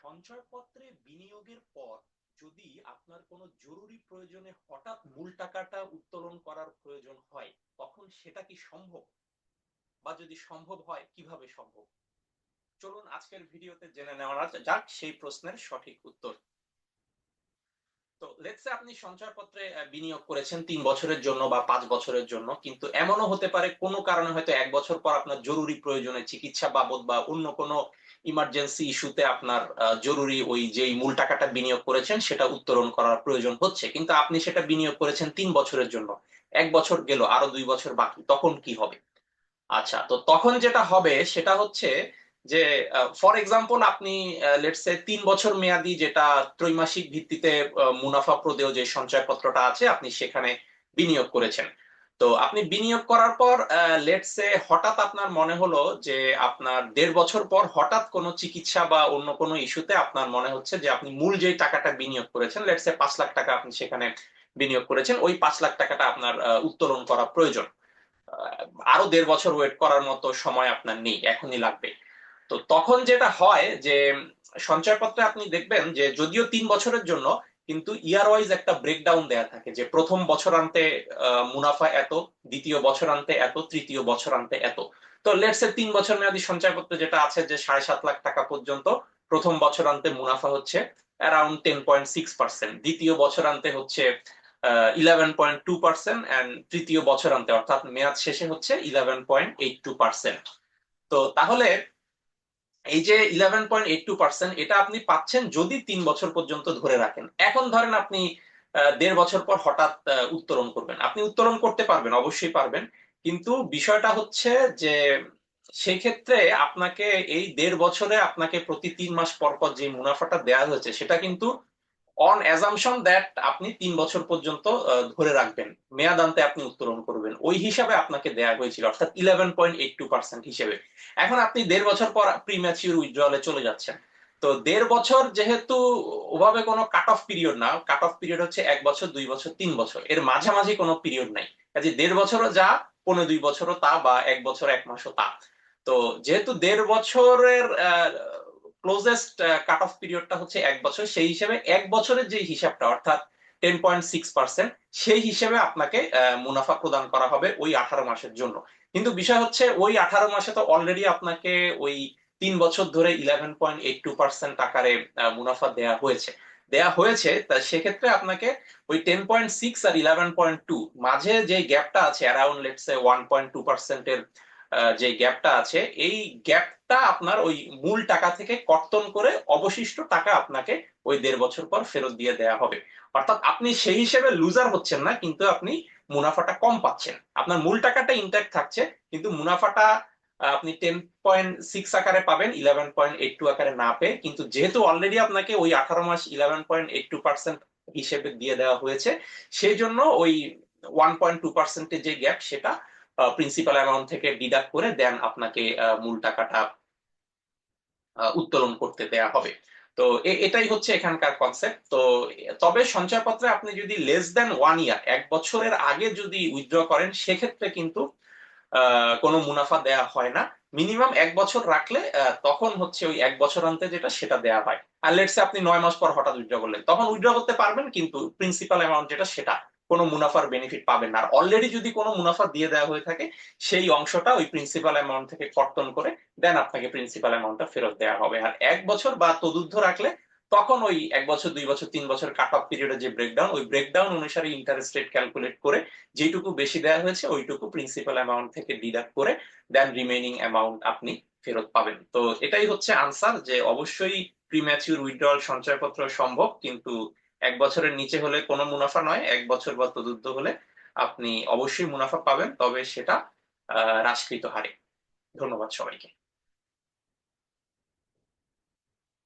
সঞ্চয়পত্রে বিনিয়োগের পর যদি আপনার কোনো জরুরি প্রয়োজনে হঠাৎ মূল টাকাটা উত্তোলন করার প্রয়োজন হয়, তখন সেটা কি সম্ভব? বা যদি সম্ভব হয়, কীভাবে সম্ভব? চলুন আজকের ভিডিওতে জেনে নেওয়া যাক সেই প্রশ্নের সঠিক উত্তর। তো লেটসে আপনি সঞ্চয়পত্রে বিনিয়োগ করেছেন তিন বছরের জন্য বা পাঁচ বছরের জন্য, কিন্তু এমনও হতে পারে কোনো কারণে হয়তো এক বছর পর আপনার জরুরি প্রয়োজনে চিকিৎসা বাবদ বা অন্য কোনো ইমার্জেন্সি ইস্যুতে আপনার জরুরি ওই যেই মূল টাকাটা বিনিয়োগ করেছেন সেটা উত্তোলন করার প্রয়োজন হচ্ছে। কিন্তু আপনি সেটা বিনিয়োগ করেছেন তিন বছরের জন্য, এক বছর গেল, আরও দুই বছর বাকি, তখন কি হবে? আচ্ছা তো তখন যেটা হবে সেটা হচ্ছে যে ফর এক্সাম্পল আপনি লেটসে তিন বছর মেয়াদি যেটা ত্রৈমাসিক ভিত্তিতে মুনাফা প্রদেয় যে সঞ্চয়পত্রটা আছে, আপনি সেখানে বিনিয়োগ করেছেন। তো আপনি বিনিয়োগ করার পর লেটসে হঠাৎ আপনার মনে হলো যে, আপনার দেড় বছর পর হঠাৎ কোনো চিকিৎসা বা অন্য কোনো ইস্যুতে আপনার মনে হচ্ছে যে, আপনি মূল যে টাকাটা বিনিয়োগ করেছেন লেটসে পাঁচ লাখ টাকা আপনি সেখানে বিনিয়োগ করেছেন, ওই পাঁচ লাখ টাকাটা আপনার উত্তোলন করা প্রয়োজন। আরও দেড় বছর ওয়েট করার মতো সময় আপনার নেই, এখনই লাগবে। তো তখন যেটা হয় যে, সঞ্চয়পত্রে আপনি দেখবেন যে, যদিও তিন বছরের জন্য, কিন্তু ইয়ার ওয়াইজ একটা ব্রেকডাউন দেয়া থাকে যে, প্রথম বছরান্তে মুনাফা এত, দ্বিতীয় বছরান্তে এত, তৃতীয় বছরান্তে এত। তো লেটস এ তিন বছর মেয়াদী সঞ্চয়পত্র যেটা আছে যে, সাড়ে সাত লাখ টাকা পর্যন্ত প্রথম বছরান্তে মুনাফা হচ্ছে around ten point six percent দ্বিতীয় বছরান্তে হচ্ছে eleven point two percent and তৃতীয় বছরান্তে অর্থাৎ মেয়াদ শেষে হচ্ছে eleven point eight two percent তো তাহলে এই যে eleven point eight two percent এটা আপনি পাচ্ছেন যদি তিন বছর পর্যন্ত ধরে রাখেন। এখন ধরেন আপনি দেড় বছর পর হঠাৎ উত্তরণ করবেন। আপনি উত্তরণ করতে পারবেন, অবশ্যই পারবেন। কিন্তু বিষয়টা হচ্ছে যে, সেক্ষেত্রে আপনাকে এই দেড় বছরে আপনাকে প্রতি তিন মাস পর পর যে মুনাফাটা দেওয়া হয়েছে, সেটা কিন্তু অন অ্যাজামশন দ্যাট আপনি তিন বছর পর্যন্ত ধরে রাখবেন। মেয়াদান্তে আপনি উত্তোলন করবেন। ওই হিসাবে আপনাকে দেয়া হয়েছিল, অর্থাৎ eleven point eight two percent হিসেবে। এখন আপনি দেড় বছর পর প্রিম্যাচিউর উইথড্রলে চলে যাচ্ছেন। তো দেড় বছর যেহেতু ওভাবে কোনো কাট অফ পিরিয়ড না কাট অফ পিরিয়ড হচ্ছে এক বছর, দুই বছর, তিন বছর। এর মাঝামাঝি কোনো পিরিয়ড নাই। কাজে দেড় বছরও যা পনেরো দুই বছরও তা বা এক বছর, এক মাসও তা। তো যেহেতু দেড় বছরের ক্লোজেস্ট কাট অফ পিরিয়ডটা হচ্ছে এক বছর। সেই হিসেবে এক বছরের যে হিসাবটা, অর্থাৎ টেন পয়েন্ট সিক্স পার্সেন্ট সেই হিসেবে আপনাকে মুনাফা প্রদান করা হবে ওই আঠারো মাসের জন্য। কিন্তু বিষয় হচ্ছে, ওই আঠারো মাসে তো অলরেডি আপনাকে ওই তিন বছর ধরে eleven point eight two percent আকারে মুনাফা দেয়া হয়েছে। দেয়া হয়েছে, তা সেক্ষেত্রে আপনাকে ওই টেন পয়েন্ট সিক্স আর ইলেভেন পয়েন্ট টু মাঝে যে গ্যাপটা আছে around let's say one point two পার্সেন্টের যে গ্যাপটা আছে, এই গ্যাপটা আপনার ওই মূল টাকা থেকে কর্তন করে অবশিষ্ট টাকা আপনাকে ওই দেড় বছর পর ফেরত দিয়ে দেয়া হবে। অর্থাৎ আপনি সেই হিসেবে লুজার হচ্ছেন না, কিন্তু আপনি মুনাফাটা কম পাচ্ছেন। আপনার মূল টাকাটা ইনট্যাক্ট থাকছে, কিন্তু মুনাফাটা আপনি টেন পয়েন্ট সিক্স আকারে পাবেন ইলেভেন পয়েন্ট এইট টু আকারে না পেয়ে। কিন্তু যেহেতু অলরেডি আপনাকে ওই আঠারো মাস eleven point eight two percent হিসেবে দিয়ে দেওয়া হয়েছে, সেই জন্য ওই ওয়ান পয়েন্ট টু পার্সেন্টের যে গ্যাপ সেটা প্রিন্সিপাল অ্যামাউন্ট থেকে ডিডাক্ট করে দেন আপনাকে মূল টাকাটা উত্তোলন করতে দেয়া হবে। তো এটাই হচ্ছে এখানকার কনসেপ্ট তো তবে সঞ্চয়পত্রে আপনি যদি লেস দেন ওয়ান ইয়ার এক বছরের আগে যদি উইথড্র করেন, সেক্ষেত্রে কিন্তু কোনো মুনাফা দেয়া হয় না। মিনিমাম এক বছর রাখলে তখন হচ্ছে ওই এক বছর আনতে যেটা, সেটা দেয়া হয়। আর লেটসে আপনি নয় মাস পর হঠাৎ উইথড্র করলেন, তখন উইথড্র করতে পারবেন, কিন্তু প্রিন্সিপাল অ্যামাউন্ট যেটা, সেটা। কোনো মুনাফার বেনিফিট পাবেন না। আর অলরেডি যদি কোনো মুনাফা দিয়ে দেওয়া হয়ে থাকে, সেই অংশটা ওই প্রিন্সিপাল অ্যামাউন্ট থেকে কর্তন করে দেন আপনাকে প্রিন্সিপাল অ্যামাউন্টটা ফেরত দেওয়া হবে। আর এক বছর বা তদুদ্ধ রাখলে তখন ওই এক বছর, দুই বছর, তিন বছর কাট অফ পিরিয়ডের যে ব্রেকডাউন ওই ব্রেকডাউন অনুসারে ইন্টারেস্ট রেট ক্যালকুলেট করে যেটুকু বেশি দেওয়া হয়েছে ওইটুকু প্রিন্সিপাল অ্যামাউন্ট থেকে ডিডাক্ট করে দেন রিমেইনিং অ্যামাউন্ট আপনি ফেরত পাবেন। তো এটাই হচ্ছে আনসার যে অবশ্যই প্রিম্যাচিউর উইথড্রল সঞ্চয়পত্র সম্ভব, কিন্তু এক বছরের নিচে হলে কোনো মুনাফা নয়, এক বছর বা তদুদ্ধ হলে আপনি অবশ্যই মুনাফা পাবেন, তবে সেটা হ্রাসকৃত হারে। ধন্যবাদ সবাইকে।